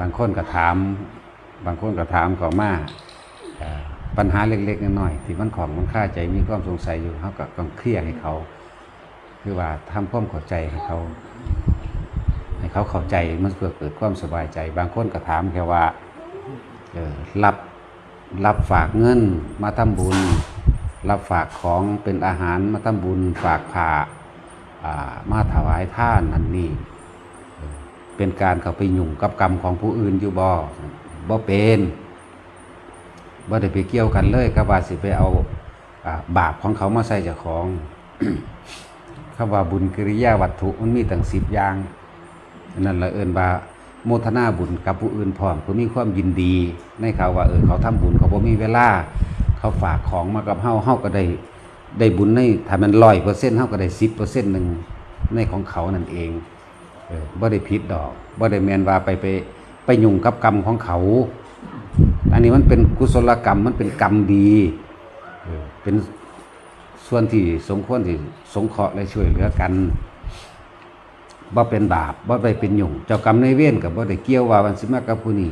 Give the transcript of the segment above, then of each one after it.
บางคนก็ถาม บางคนก็ถามเขามาปัญหาเล็กๆน้อยๆที่มันของมันค่าใจมีความสงสัยอยู่เขาก็ต้องเคลียร์ให้เขา คือว่าทำความเข้าใจให้เขา ให้เขาเข้าใจมันเพื่อเกิดความสบายใจ บางคนก็ถามแค่ว่าเออรับรับฝากเงินมาทำบุญ รับฝากของเป็นอาหารมาทำบุญฝากผ่ามาถวายท่านนั่นนี่ เป็นการเข้าไปยุ่งกับกรรมของผู้อื่นอยู่บ่บ่เป็นบ่ได้ไปเกี่ยวกันเลยกับว่าสิไปเอาอาบาปของเขามาใส่เจ้าของคำว่าบุญกิริยาวัตถุมันมีตั้งสิบอย่างนั่นละเอินว่าโมทนาบุญกับผู้อื่นพร้อมเพื่อมีความยินดีในเขาว่าเออเขาทำบุญเขาบ่มีเวลา เขาฝากของมากับเฮาเฮาก็ได้ได้บุญในถ้ามันร้อยเปอร์เซ็นต์เฮาก็ได้สิบเปอร์เซ็นต์หนึ่งในของเขานั่นเอง บ่ได้ผิดดอกบ่ได้แมนว่าไปไปไปยุ่งกับกรรมของเขา อันนี้มันเป็นกุศลกรรมมันเป็นกรรมดี เป็นส่วนที่สมควรที่สงเคราะห์และช่วยเหลือกันบ่เป็นบาปบ่ไปเป็นหยุ่งเจ้ากรรมในเวรกับบ่ได้เกี่ยวว่ามันสิมากับผู้นี้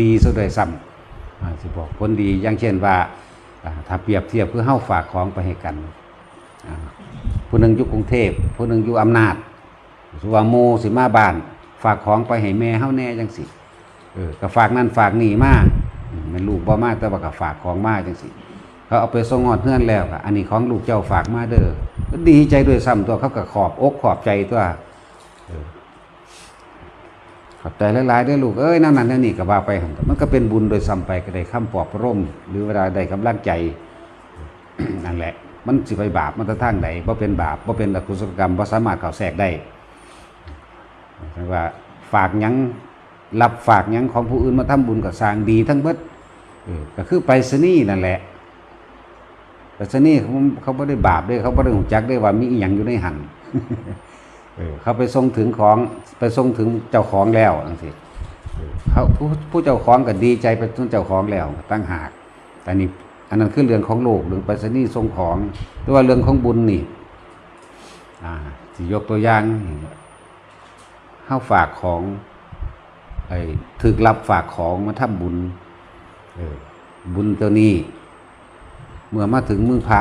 ดีซะด้วยซ้ำสิบอกผลดีอย่างเช่นว่าถ้าเปรียบเทียบคือเฮาฝากของไปให้กันผู้หนึงอยู่กรุงเทพผู้หนึงอยู่อำนาจ ว่าโมสิมาบ้าน ฝากของไปให้แม่เฮาแน่จังสิเออก็ฝากนั่นฝากนี่มาอืมแม่นลูกบ่มาแต่ว่าก็ฝากของมาจังสิเขาเอาไปส่งงอดเพื่อนแล้วก็อันนี้ของลูกเจ้าฝากมาเด้อก็ดีใจด้วยซ้ำตัวเขาก็ขอบอกขอบใจตัวขอบใจหลายๆด้อลูกเอ้ยนั่นนั่นนี่ก็ว่าไปมันก็เป็นบุญโดยซ้ำไปก็ได้คำปลอบระโลมหรือเวลาได้กำลังใจนั่นแหละ มันสิไปบาปมันจะทางใดบ่เป็นบาปบ่เป็นอกุศลกรรมบ่สามารถเข้าแทรกได้ ว่าฝากยังรับฝากยังของผู้อื่นมาทำบุญก็สร้างดีทั้งเบิดก็คือไปสนีย์นั่นแหละไปสนีย์เขาเขาบ่ได้บาปด้อเขาบ่ได้หูจักด้อว่ามีอีหยังอยู่ในหันเขาไปส่งถึงของไปส่งถึงเจ้าของแล้วจังซี่เขาผู้ผู้เจ้าของก็ดีใจไปถึงเจ้าของแล้วตั้งหากแต่นี่อันนั้นคือเรื่องของโลกเรื่องไปรษณีย์ส่งของหรือว่าเรื่องของบุญนี่อ่าสิยกตัวอย่าง เฮาฝากของไอ้ถึกรับฝากของมาทำบุญเออบุญตัวนี้ เมื่อมาถึงมือพระ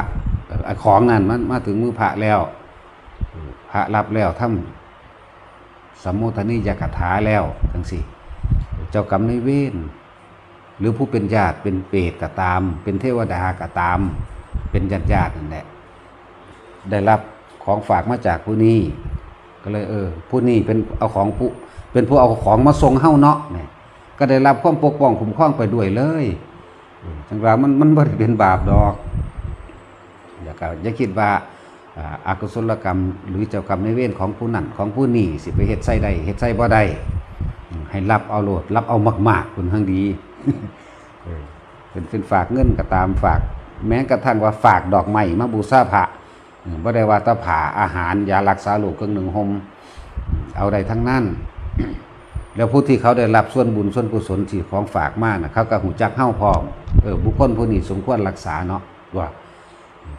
ไอ้ของนั้นมันมาถึงมือพระแล้วพระรับแล้วทำสมโมทนิยกถาแล้วทั้งสี่เจ้ากรรมในายเวรหรือผู้เป็นญาติเป็นเปรตก็ตาม เป็นเทวดาก็ตาม เป็นญาติญาตินั่นแหละได้รับของฝากมาจากผู้นี้ ก็เลยเออผู้นี้เป็นเอาของผู้เป็นผู้เอาของมาส่งเฮ้าเนาะเนี่ยก็ได้รับความปกป้องคุ้มครองไปด้วยเลยจังหว่ามันมันบ่ได้เป็นบาปดอกอย่าก็อย่าคิดว่าอากุศลกรรม หรือเจ้ากรรมในเวรของผู้นั้นของผู้นี้สิไปเฮ็ดใส่ได้เฮ็ดใส่บ่ได้ให้รับเอาโลดรับเอามากๆคุณทั้งดีเป็นเป็นฝากเงินก็ตามฝาก แม้กระทั่งว่าฝากดอกไม้มาบูชาพระ บ่ได้ว่าตะผาอาหารยารักษาโรคเครื่องหนึ่งห่มเอาได้ทั้งนั้น แล้วผู้ที่เขาได้รับส่วนบุญส่วนกุศลที่ของฝากมากนะเขาก็หูจักเฮ้าพร้อมเออบุคคลผู้นี้สมควรรักษาเนาะว่า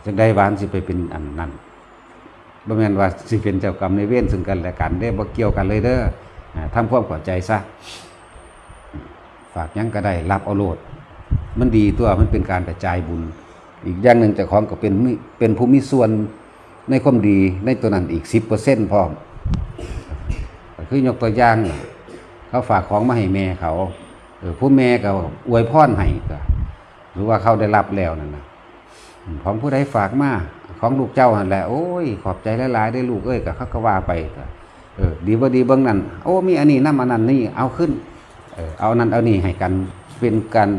จังได้วานสิไปเป็นอันนั้นบ่แม่นว่าสิเป็นเจ้ากรรมในเวรซึ่งกันและกันได้บ่เกี่ยวกันเลยเด้อทำความเข้าใจซะฝากยังก็ได้รับเอาโลดมันดีตัวมันเป็นการกระจายบุญ อีกอย่างหนึ่งเจ้าของก็เป็นเป็นผู้มีส่วนในความดีในตัวนั้นอีก10%พร้อมคือยกตัวอย่างเขาฝากของมาให้แม่เขาเออผู้แม่ก็อวยพรให้ก็หรือว่าเขาได้รับแล้วนั่นนะของผู้ใดฝากมาของลูกเจ้าหันแหละโอ้ยขอบใจหลายๆได้ลูกเอ้ยก็เขาก็ว่าไปก็เออดีบ่ดีเบิ่งนั่นโอ้มีอันนี้นำอันนั้นนี่เอาขึ้นเออเอานั้นเอานี่ให้กันเป็นการ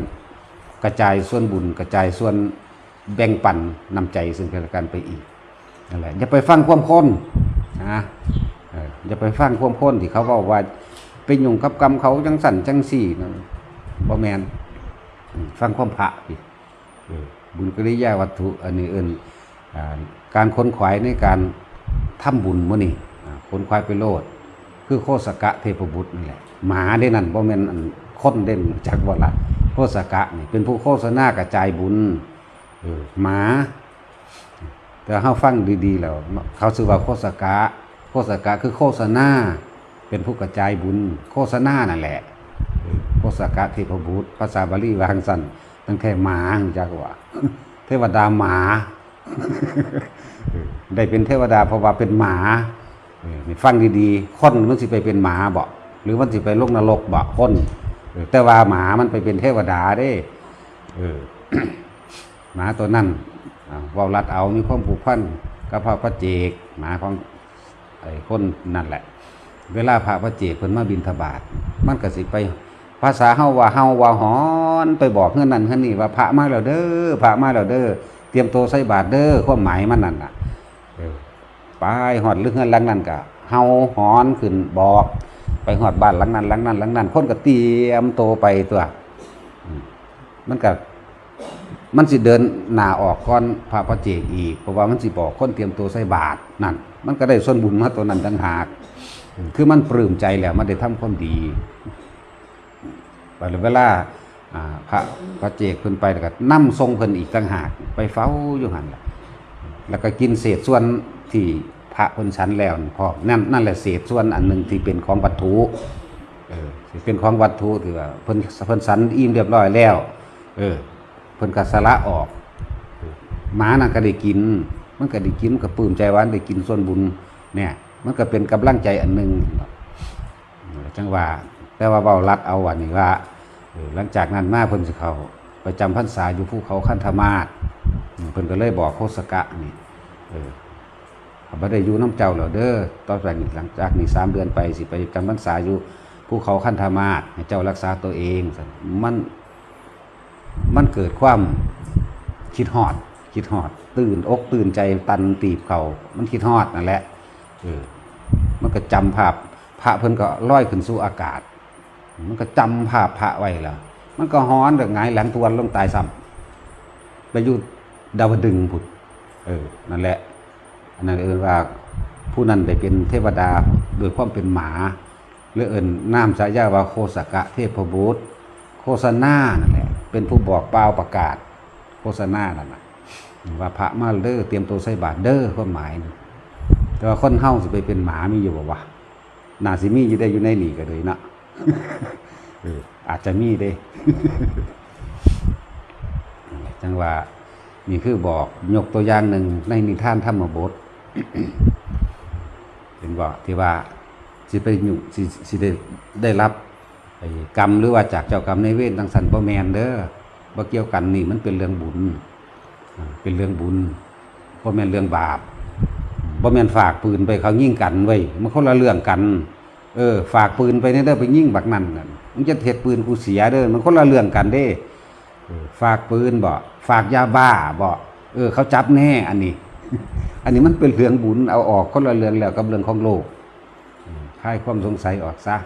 กระจายส่วนบุญกระจายส่วน แบ่งปันนำใจซึ่งกันและกันไปอีกนั่นแหละอย่าไปฟังความคนนะอย่าไปฟังความคนที่เขาบอกว่าเป็นยุ่งกับกรรมเขาจังสั่นจังสี่นะบ่แมนอืมฟังความพระพี่บุญกิริยาวัตถุอันนี้เอินอการค้นขวายในการทำบุญมื้อนี้อ่ค้นขวายไปโลด คือโคสกะเทพบุตรนี่แหละหมาได้นั่นบ่แม่นอันคนเด่นจากบ่ละโคสกะนี่เป็นผู้โฆษณากระจายบุญ หมา แต่เฮาฟังดีๆแล้วเขาชื่อว่าโคสกะโคสกะคือโฆษณาเป็นผู้กระจายบุญ โฆษณานั่นแหละเอสกะเทพบุตรภาษาบาลีวางสันตั้งแต่หมาจักว่าเทวดาหมา ได้เป็นเทวดาเพราะว่าเป็นหมาฟังดีๆคนมันสิไปเป็นหมาบ่หรือมันสิไปลงนรกบ่คนแต่ว่าหมามันไปเป็นเทวดาเด้ เออ หมาตัวนั้นอ่าวรัดเอามีความผูกพันกับพระพระเจกหมาของไอ้คนนั่นแหละ เวลาพระพระเจกเพิ่นมาบินทบาทมันก็สิไป ภาษาเฮาว่าเฮาว่าหอนไปบอกเฮือนนั่นเฮือนนี่ว่าพระมาแล้วเด้อพระมาแล้วเด้อเตรียมตัวใส่บาตรเด้อความหมายมันนั่นน่ะไปหอดเรื่องเฮือนหลังนั้นก็เฮาหอนขึ้นบอกไปหอดบ้านหลังนั้นหลังนั้นหลังนั้นคนก็เตรียมตัวไปตัวมมันก็ มันสิเดินหน้าออกก่อนพระพระเจกอีก เพราะว่ามันสิบอกคนเตรียมตัวใส่บาตรนั่น มันก็ได้ส่วนบุญมาตัวนั้นต่างหาก คือมันปลื้มใจแล้วมันได้ทำความดีไปเวลาอ่าพระพระเจกเพิ่นไปแล้วก็นำทรงเพิ่นอีกต่างหาก ไปเฝ้าอยู่หันล่ะแล้วก็กินเศษส่วนที่พระเพิ่นฉันแล้วนี่พอนั่นนั่นแหละเศษส่วนอันหนึ่งที่เป็นของวัตถุเออเป็นของวัตถุที่ว่าเพิ่นเพิ่นฉันอิ่มเรียบร้อยแล้ว เออ เพิ่นก็สละออกหมาน่ะก็ได้กิน มันก็ได้กินมันก็ปลื้มใจว่าได้กินส่วนบุญ เนี่ย มันก็เป็นกำลังใจอันหนึงจังว่าแต่ว่าเบารัดเอาวันนี้ว่าหลังจากนั้นมาเพิ่นสิเขาไปจำพรรษาอยู่ภูเขาคันธมาศเพิ่นก็เลยบอกโคสกะนี่เออบ่ได้อยู่น้ำเจ้าแล้วเด้อต่อจากนี้หลังจากนี้สามเดือนไปสิไปจำพรรษาอยู่ภูเขาคันธมาศให้เจ้ารักษาตัวเอง มัน มันเกิดความคิดฮอด คิดฮอด ตื่นอกตื่นใจตันตีบเขามันคิดฮอดนั่นแหละเออมันก็จำภาพพระเพิ่นก็ลอยขึ้นสู่อากาศ มันก็จำภาพพระไว้ล้วมันก็ฮ้อนเดอกหงายหลังทวนลงตายซ้ำไปอยู่ดาวดึงส์พุดเออนั่นแหละอันนั้นเอินว่าผู้นั้นได้เป็นเทวดาโดยความเป็นหมาหรือเอิ้นนามฉายาว่าโคสกะเทพบุตร ฆษณานั่นแหละเป็นผู้บอกเปล่าประกาศ โฆษณานั่นนะว่าพระมาเด้อเตรียมตัวใส่บาตรเด้อความหมายนะแต่ว่าคนเฮาสิไปเป็นหมามีอยู่บ่วะนาสิมีอยู่ได้อยู่ในนี่ก็เลยนะอาจจะมีเด้จังว่านี่คือบอกยกตัวอย่างหนึ่งในนิทานธรรมบทเป็นบอกที่ว่าสิไปอยู่สิสิได้ได้รับ กรรมหรือว่าจากเจ้ากรรมในเวรทั้งสันบ่แมนเด้อบ่เกี่ยวกันนี่มันเป็นเรื่องบุญ เป็นเรื่องบุญบ่แม่นเรื่องบาปบ่แม่นฝากปืนไปเขายิงกันไว้มันคนละเรื่องกัน เออ ฝากปืนไปเนี่ยเด้อไปยิงบักนั่นมึงจะเฮ็ดปืนกูเสียเด้อมันคนละเรื่องกันเด้ฝากปืนบ่ฝากยาบ้าบ่เออ เขาจับแน่อันนี้ อันนี้มันเป็นเรื่องบุญเอาออกคนละเรื่องแล้วกับเรื่องของโลกคลายความสงสัยออกซะ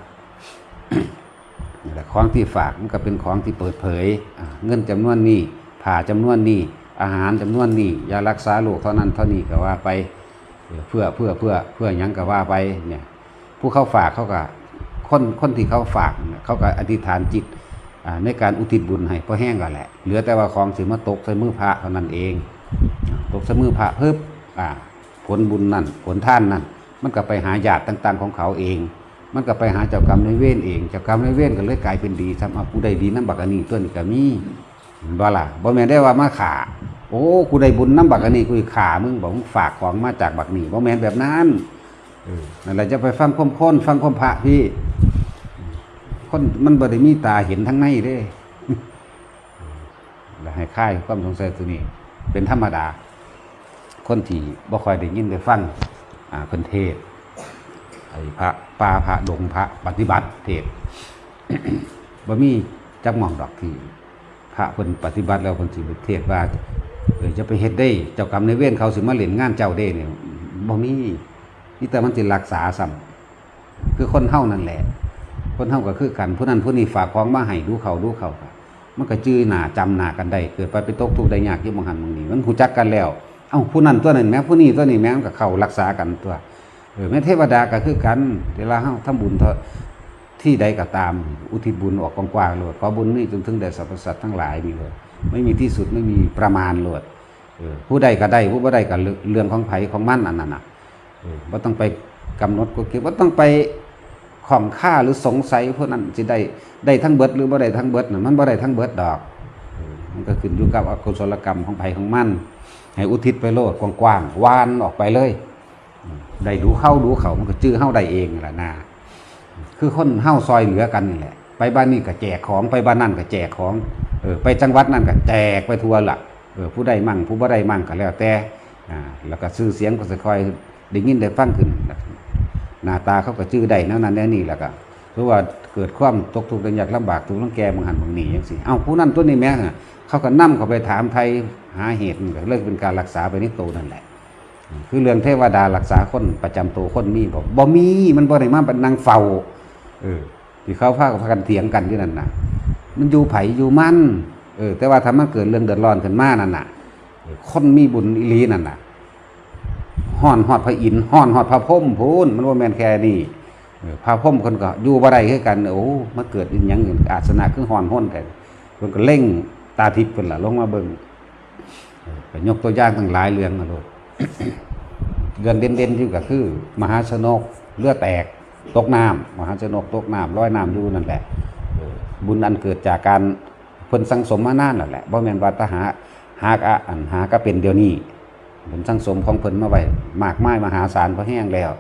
นี่แหละของที่ฝากมันก็เป็นของที่เปิดเผย เงินจำนวนนี้ผ่าจำนวนนี้อาหารจำนวนนี้ยารักษาโรคเท่านั้นเท่านี้ก็ว่าไปเพื่อเพื่อเพื่อเพื่อยังก็ว่าไปเนี่ยผู้เข้าฝากเขาก็คนคนที่เขาฝากเขาก็อธิษฐานจิตในการอุทิศบุญให้พอแห้งก็แหละ เหลือแต่ว่าของสิมาตกใส่มือพระเท่านั้นเอง ตกใส่มือพระเพิ่มผลบุญนั่นผลท่านนั่นมันก็ไปหาญาติต่าง ๆ ของเขาเอง มันก็ไปหาเจ้ากรรมในายเวรเองเจ้ากรรมในายเวรก็เลยกลายเป็นดีทำเอาผู้ใดดีน้ำบักอันนี้ตัวนี้ก็มีบ่ล่ะบ่แม่นได้ว่ามาขาโอ้กูได้บุญน้ำบักอันนี้กูขามึงบอกมึงฝากของมาจากบักนี้บ่แม่นแบบนั้นออนั่นแหละจะไปฟังความค้นฟังความพระพี่คนมันบ่ได้มีตาเห็นทั้งในเด้แล้วให้ค่ายความสงสัยตัวนี้ เป็นธรรมดา คนที่บ่ค่อยได้ยินได้ฟังอ่าเพิ่นเทศ ไอ้พระป่าพระดงพระปฏิบัติเทศบ่มีจักมองดอกที่พระเพิ่นปฏิบัติแล้วเพิ่นสิไปเทศว่าเออจะไปเฮ็ดได้ เจ้ากรรมในเวรเขาสิมาเล่นงานเจ้าเด้เนี่ยบ่มีนี่แต่มันสิรักษาซ้ำคือคนเฮานั่นแหละ คนเฮาก็คือกันผู้นั้นผู้นี้ฝากของมาให้ดูเขาดูเขาค่ะมันก็จื้อหนาจำหนากันได้เกิดไปไปตกทุกข์ได้ยากอยู่บางหันบางนี้มันรู้จักกันแล้วเอ้าผู้นั้นตัวนั้นแม้ผู้นี้ตัวนี้แม้มันก็เข้ารักษากันตัว เออแม่เทวดาก็คือกัน เวลาเฮาทำบุญที่ใดก็ตาม อุทิศบุญออกกว้างๆโลดขอบุญนี้จนถึงแด่สรรพสัตว์ทั้งหลายนี่เลยไม่มีที่สุดไม่มีประมาณโลดเออผู้ใดก็ได้ผู้บ่ได้ก็เรื่องของไผของมั่นอันนั้นน่ะเออบ่ต้องไปกำหนดก็คิดว่าต้องไปของค่าหรือสงสัยพวกนั้นสิได้ได้ทั้งเบิดหรือบ่ได้ทั้งเบิดน่ะมันบ่ได้ทั้งเบิดดอก มันก็ขึ้นอยู่กับอกุศลกรรมของไผของมั่นให้อุทิศไปโลดกว้างๆวานออกไปเลย ได้ดูเข้าดูเขามันก็จื้อเข้าได้เองแหละนาคือคนเฮ้าซอยเหลือกันนี่แหละ ไปบ้านนี้ก็แจกของไปบ้านนั่นก็แจกของเออไปจังหวัดนั่นก็แจกไปทั่วละเออผู้ใดมั่งผู้บ่ได้มั่งก็แล้วแต่อ่าแล้วก็ชื่อเสียงก็จะคอยได้ยินได้ฟังขึ้นหน้าตาเขาก็จื้อได้นั่นนั่นแน่นี่แหละก็เพราะว่าเกิดความตกทุกข์ยากลำบากทุกข์ลำแกบางหันบางหนีอย่างสิเอ้าผู้นั้นตัวนี้แม่เขาก็นั่เขาไปถามไทยหาเหตุเลิกเป็นการรักษาไปในตัวนั่นแหละ คือเรื่องเทวดารักษาคนประจำตัวคนมีบอกบ่มีมันบ่ได้มาเป็นนางเฝ้าเออที่เขาพากันเถียงกันที่นั่นน่ะ มันอยู่ไผอยู่มันเออ แต่ว่าถ้ามันเกิดเรื่องเดือดร้อนขึ้นมานั่นน่ะคนมีบุญอีหลีนั่นน่ะห้อนฮอดพระอินห้อนฮอดพระพรหมพูนมันว่าแม่นแค่นี้เออพระพรหมคนก็อยู่บ่ได้คือกันโอ้มาเกิดอีหยังอื่นอาสนะคือห้อนห้นกันเพิ่นก็เล่งตาทิพย์เพิ่นล่ะลงมาเบิ่งก็ยกตัวอย่างทั้งหลายเรื่องมาโลด เรื่องเด่นๆที่ก็คือ มหาชนกเลือดแตกตกน้ำมหาชนกตกน้ำลอยน้ำอยู่นั่นแหละบุญอันเกิดจากการเพิ่นสังสมมานานนั่นแหละบ่แม่นว่าตหาหากอันหาก็เป็นเดี๋ยวนี้ผลสังสมของเพิ่นมาไว้มากมายมหาศาลพอแห้งแล้ว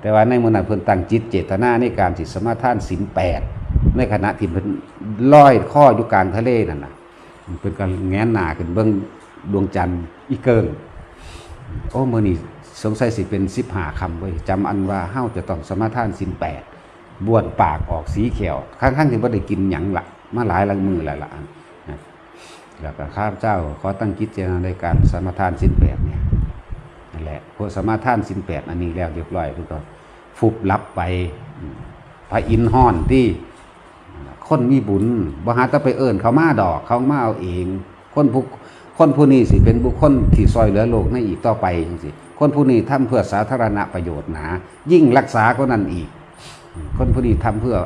แต่ว่าในมื้อนั้นเพิ่นตั้งจิตเจตนาในการสิสมาทานศีลแปดในขณะที่เพิ่นลอยข้ออยู่กลางทะเลนั่นน่ะเพิ่นก็แงนหน้าขึ้นเบิ่งดวงจันทร์อีเกิง โอ้เมื้อนี้สงสัยสิเป็น15คำเว้ยจำอันว่าเฮาจะต้องสมาทานศีลแปดบ้วนปากออกสีเขียวทั้งๆที่บ่ได้กินหยังละมาหลายหลังมือหลายละอันแล้วก็ข้าพเจ้าขอตั้งจิตเจตนาในการสมาทานสินแปดเนี่ยนั่นแหละพอสมาทานสินแปดอันนี้แล้วเรียบร้อยทุกคนฟุบลับไปพระอินทร์ห้อนที่คนมีบุญบ่หาแตะไปเอิ้นเขามาดอก เขามาเอาเอง คนผู้ คนผู้นี้สิเป็นบุคคลที่ซอยเหลือโลกในอีกต่อไปจังซี่คนผู้นี้ทำเพื่อสาธารณประโยชน์หนา ยิ่งรักษาก็นั่นอีก คนผู้นี้ทำเพื่อ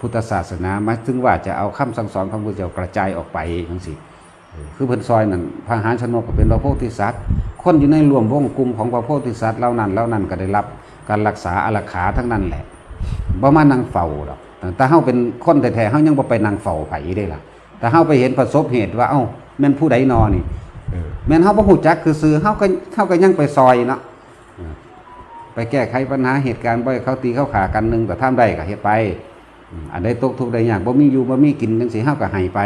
พุทธศาสนามาถึงว่าจะเอาคำสั่งสอนของพระเจ้ากระจายออกไปทั้งสิคือเพิ่นซอยนั่นพระหารชนกก็เป็นพระโพธิสัตว์คนอยู่ในรวมวงกลุ่มของพระโพธิสัตว์เหล่านั้นเหล่านั้นก็ได้รับการรักษาอารักขาทั้งนั้นแหละบ่มานั่งเฝ้าดอกแต่เฮาเป็นคนแท้ๆเฮายังบ่ไปนั่งเฝ้าไผได้ล่ะแต่เฮาไปเห็นประสบเหตุว่าเอ้า แม่นผู้ใดนอนี่เออแม่นเฮาบ่ฮู้จักคือซื่อเฮาก็เฮาก็ยังไปซอยเนาะไปแก้ไขปัญหาเหตุการณ์บ่ให้เขาตีเขาขากันหนึงแต่ท่ามได้ก็เฮ็ดไปอืมอันใดตกทุกข์ใดยากบ่มีอยู่บ่มีกินจังซี่เฮาก็ให้ไป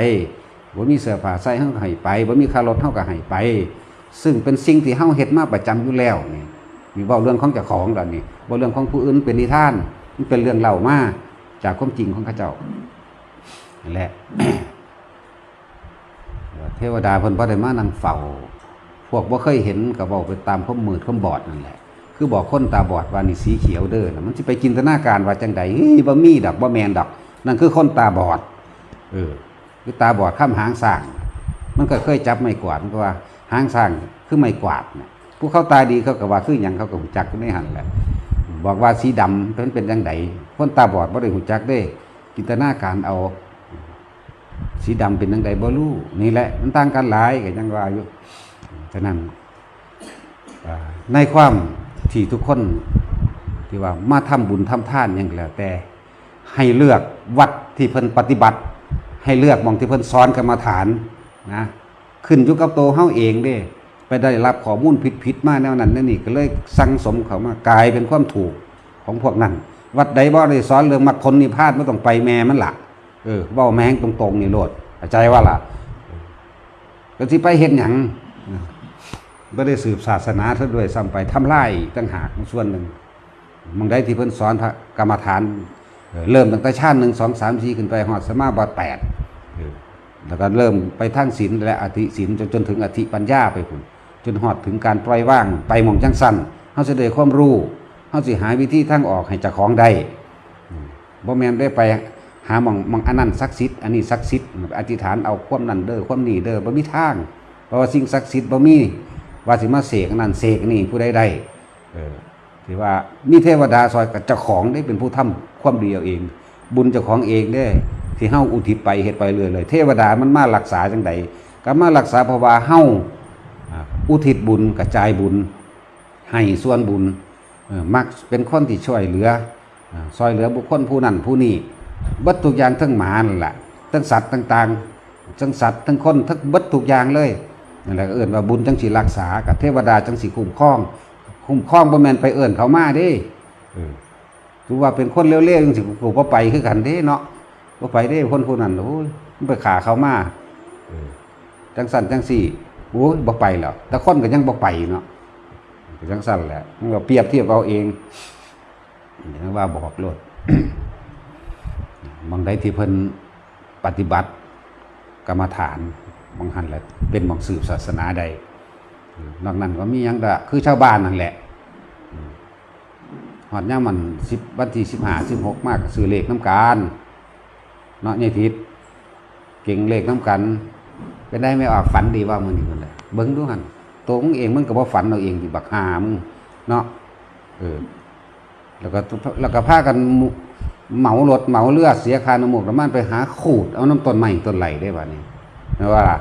บ่มีเสื้อผ้าใส่เฮาก็ให้ไปบ่มีค่ารถเฮาก็ให้ไป ซึ่งเป็นสิ่งที่เฮาเฮ็ดมาประจำอยู่แล้วนี่มีเว้าเรื่องของเจ้าของดอกนี่บ่เรื่องของผู้อื่นเป็นนิทานมันเป็นเรื่องเล่ามาจากความจริงของเขาเจ้านั่นแหละ เทวดาเพิ่นบ่ได้มานั่งเฝ้าพวกบ่เคยเห็นก็บอกไปตามความมืดความบอดนั่นแหละ คือบอกคนตาบอดว่านี่สีเขียวเด้อนะมันสิไปจินตนาการว่าจังใดเฮ้ยบ่มีดอกบ่แมนดอก นั่นคือคนตาบอด เออ คือตาบอดข้ามหางสร้าง มันก็เคยจับไม้กวาดมันก็ว่าหางสร้างคือไม้กวาดนะผู้เข้าตาดีเขาก็ว่าคือหยังเขาก็หูจักอยู่หันแหละบอกว่าสีดำเป็นเป็นจังไดคนตาบอดบ่ได้หูจักเด้ จินตนาการเอา สีดำเป็นจังไดบ่รู้นี่แหละ มันต่างกันหลายก็ยังว่าอยู่ฉะนั้นในความที่ทุกคนที่ว่ามาทำบุญทำทานอย่างแล้วแต่ ให้เลือกวัดที่เพิ่นปฏิบัติ ให้เลือกมองที่เพิ่นสอนกรรมฐานนะขึ้นอยู่กับโตวเฮาเองเด้ ไปได้รับข้อมูลผิดๆมาแนวนั้นแนวนี่ก็เลยสั่งสมเขามากลายเป็นความถูกของพวกนั้น วัดใดบ่ได้สอนเรื่องมรรคผลนิพพานไม่ต้องไปแม่มันละ เออเว้าแมงตรงๆนี่โลดเข้าใจว่าล่ะก็สิไปเฮ็ดหยังไม่ได้สืบศาสนาซะด้วยซ้ำไปทำลายตั้งหากส่วนหนึ่งมึงได้ที่เพิ่นสอนพระกรรมฐาน เริ่มตั้งแต่ชาติหนึ่งสองสามสี่ขึ้นไปหอดสมาบัติแปดแล้วก็เริ่มไปทั้งศีลและอธิศีลจนจนถึงอธิปัญญาไปพุ่นจนหอดถึงการปล่อยว่างไปมองจังสั้นเขาจะได้ความรู้เขาสิหาวิธีทางออกให้จ้าของได้บ่แมนได้ไป หาหมองหมองอันนั้นศักดิ์สิทธิ์อันนี้ศักดิ์สิทธิ์อธิษฐานเอาความนั้นเด้อความนี้เด้อบ่มีทางเพราะว่าสิ่งศักดิ์สิทธิ์บ่มีว่าสิมาเสกนั่นเสกนี่ผู้ใดได้เออที่ว่ามีเทวดาซอยกับเจ้าของได้เป็นผู้ทำความดีเอาเอง บุญเจ้าของเองได้ที่เฮาอุทิศไปเฮ็ดไปเรื่อยเลยเทวดามันมารักษาจังใดก็มารักษาเพราะว่าเฮาอ่าอุทิศบุญกระจายบุญ ให้ส่วนบุญเออมักเป็นคนที่ช่วยเหลือซอยเหลือบุคคลผู้นั้นผู้นี้ บัดทุกอย่างทั้งหมานั่นแหละทั้งสัตว์ต่างๆทั้งสัตว์ทั้งคนทั้งบัดทุกอย่างเลยนั่นแหละก็เอิ้นว่าบุญจังสิรักษากับเทวดาจังสิคุ้มครอง คุ้มครองบ่แม่นไปเอิ้นเขามาด้เออถือว่าเป็นคนเร็วๆจังสิกูบ่ไปคือกันเด้เนาะบ่ไปด้คนผู้นั้นโอ้ยไปขาเขามาจังสั่นจังสี่โอ้ยบ่ไปแล้วแต่คนก็ยังบ่ไปเนาะจังสั่นแหละมันก็เปรียบเทียบเอาเองเดี๋ยวว่าบอกโลด บางใดที่เพิ่นปฏิบัติกรรมฐานบางหันแหละเป็นบางสืบศาสนาใดนอกนั้นก็มียังดะคือชาวบ้านนั่นแหละหอดย่ามมันสิบวันที่สิบห้าสิบหกมากก็ซื้อเลขน้ำการเนาะเนี่ยทิศเก่งเลขน้ำกันเป็นได้ไม่ออกฝันดีว่ามึงนี่คนเลยเบิ้งดูหันตัวมึงเองมึงก็บ่ฝันเอาเองดิบักหามึงเนาะเออแล้วก็แล้วก็พากันมุ เหมารถเหมาเรือเสียค่าน้ำมูกน้ำมันไปหาขูดเอาน้ำต้นใหม่ต้นไหลได้ป่ะนี่ไม่ว่าล่ะ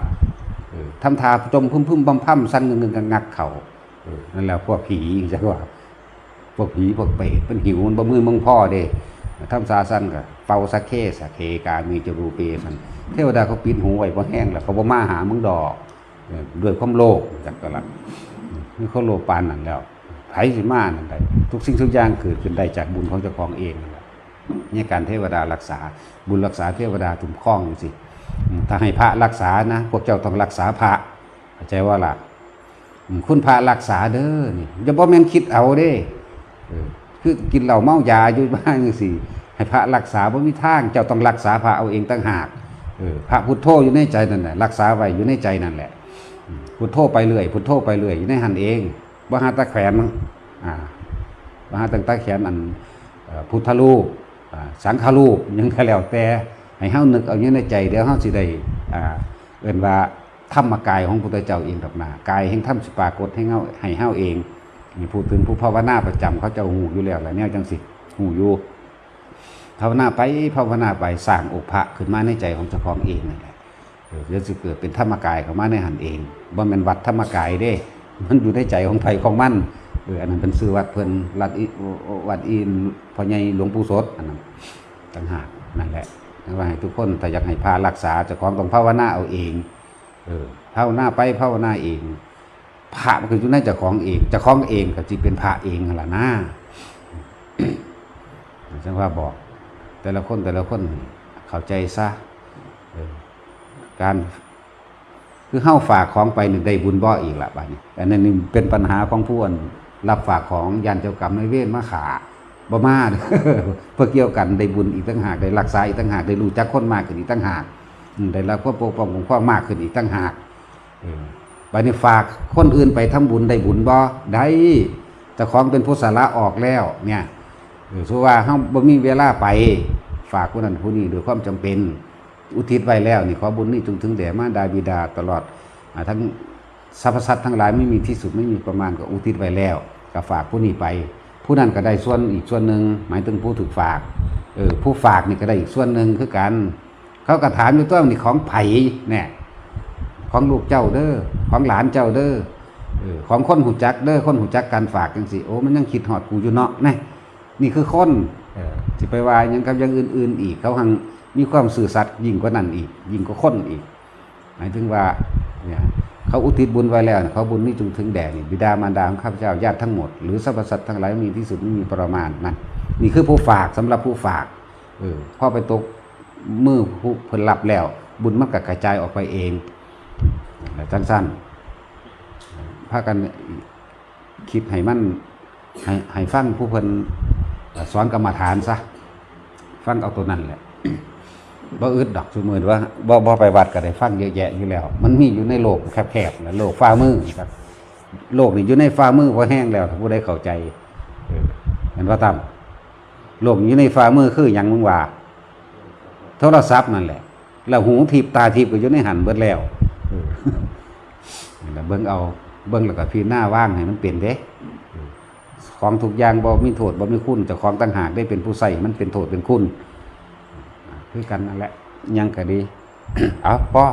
ทำทาจมพึ่มพึ่มพำพำสั้นเงินเงินกันงักเขานั่นแหละพวกผีจังว่าพวกผีพวกเปรตเป็นหิวมันบ่มือมึงพ่อเด้ทำซาสั้นกับเฝ้าสักเคสักเคกามีจรูเปสันเทวดาเขาปิดหูไว้บ่แห้งแล้วเขาบ่มาหามึงดอกด้วยความโลภจักกะละนี่เขาโลภปานนั่นแล้วไผสิมานั่นได้ทุกสิ่งทุกอย่างเกิดขึ้นได้จากบุญของเจ้าของเองนั่นแหละ นี่การเทวดารักษา บุญรักษาเทวดาถุมคล้องสิอืมถ้าให้พระรักษานะ พวกเจ้าต้องรักษาพระเข้าใจว่าล่ะคุณพระรักษาเด้อนี่อย่าบ่แม่นคิดเอาเด้คือกินเหล้าเมายาอยู่บ้านจังซี่ให้พระรักษาบ่มีทาง เจ้าต้องรักษาพระเอาเองต่างหากเออพระพุทโธอยู่ในใจนั่นแหละรักษาไว้อยู่ในใจนั่นแหละ พุทโธไปเรื่อย พุทโธไปเรื่อยอยู่ในหันเองบ่หาตะแขวนอ่าบ่หาตั้งตะแขวนอันพุทธรูป สังฆรูปยังก็แล้วแต่ให้เฮานึกเอาอยู่ในใจเดี๋ยวเฮาสิได้อ่าเอิ้นว่าธรรมกายของพุทธเจ้าเองดอกนากายแห่งธรรมสิปรากฏให้เฮาให้เฮาเองนี่พูดถึงผู้ภาวนาประจำเขาเจ้าหูอยู่แล้วแหละแนวจังสิหูอยู่ภาวนาไปภาวนาไปสร้างอกพระขึ้นมาในใจของเจ้าของเองนั่นแหละเดี๋ยวสิเกิดเป็นธรรมกายเข้ามาในหันเองบ่แม่นวัดธรรมกายเด้ มันอยู่ในใจของไผของมัน อออันนั้นเป็นชื่อวัดเพิ่นวัดอีวัดอีนพ่อใหญ่หลวงปู่สดอันนั้นต่างหากนั่นแหละว่าให้ทุกคนถ้าอยากให้พารักษาจะของต้องภาวนาเอาเองเออภาวนาไปภาวนาเองพระมันคืออยู่นจ้าของเองจ้าของเองก็จิเป็นพระเองล่ะนะจังว่าบอก แต่ละคนแต่ละคนเข้าใจซะการคือเฮ้าฝากของไปหนึ่งได้บุญบ่อีกละบัดนี้อันนั้นเป็นปัญหาของผู้อัน รับฝากของยันเจ้ากรรมในายเวรมาขาบ่มาเพื่อเกี่ยวกันได้บุญอีกตั้งหากได้รักษาอีกตั้งหากได้รู้จักคนมากขึ้นอีกตั้งหากได้รับความปกป้องของความมากขึ้นอีกตั้งหากบัดนี้ฝากคนอื่นไปทำบุญได้บุญบ่ได้เจ้าของเป็นผู้สาระออกแล้ว เนี่ยเออถือว่าเฮาบ่มีเวลาไป ฝากผู้นั้นผู้นี้โดยความจำเป็น อุทิศไว้แล้วนี่ขอบุญนี่จงถึงแด่มารดาบิดาตลอดอทั้ง สรรพสัตว์ทั้งหลายไม่มีที่สุดไม่มีประมาณก็อุทิศไว้แล้วก็ฝากผู้นี้ไป ผู้นั้นก็ได้ส่วนอีกส่วนหนึ่งหมายถึงผู้ถูกฝากเออผู้ฝากนี่ก็ได้อีกส่วนหนึ่งคือกัน เขาก็ถามอยู่ตัวนี่ของไผ่เนี่ยของลูกเจ้าเด้อของหลานเจ้าเด้อของคนหูจักเด้อคนหูจักการฝากจังสิโอ้มันยังคิดหอดกูอยู่เนาะนี่นี่คือคนเออสิไปวาหยังกับยังอื่น ๆ อีกเขาหังมีความสื่อสัตย์ยิ่งกว่านั้นอีก ยิ่งกว่าคนอีก หมายถึงว่าเนี่ย เขาอุทิศบุญไว้แล้วเนี่ยเขาบุญนี่จงถึงแด่นี่บิดามารดาของข้าพเจ้าญาติทั้งหมดหรือสรรพสัตว์ทั้งหลายมีที่สุดไม่มีประมาณนั่นนี่คือผู้ฝากสำหรับผู้ฝากเออพอไปตกมือผู้เพิ่นรับแล้ว บุญมันก็กระจายออกไปเองนั่นสั้นๆพากันคิดให้มันให้ให้ฟังผู้เพิ่นสอนกรรมฐานซะฟังเอาตัวนั้นแหละ บ่อึดดอกสมมติว่าบ่บ่ไปวัดก็ได้ฟังเยอะแยะอยู่แล้ว มันมีอยู่ในโลกแคบๆนะโลกฝ่ามือครับ โลกนี่อยู่ในฝ่ามือพอแห้งแล้วถ้าผู้ใดเข้าใจเห็นว่าตามโลกอยู่ในฝ่ามือคือหยังมึงว่าโทรศัพท์นั่นแหละ แล้วหูทิพตาทิพก็อยู่ในหันเบิดแล้วเออนั่นล่ะเบิ่งเอาเบิ่งแล้วก็พี่หน้าว่างให้มันเป็นเด้ของทุกอย่างบ่มีโทษบ่มีคุณเจ้าของต่างหากได้เป็นผู้ใส่มันเป็นโทษเป็นคุณ คือกันนั่นแหละยังก็ดี เอาพอ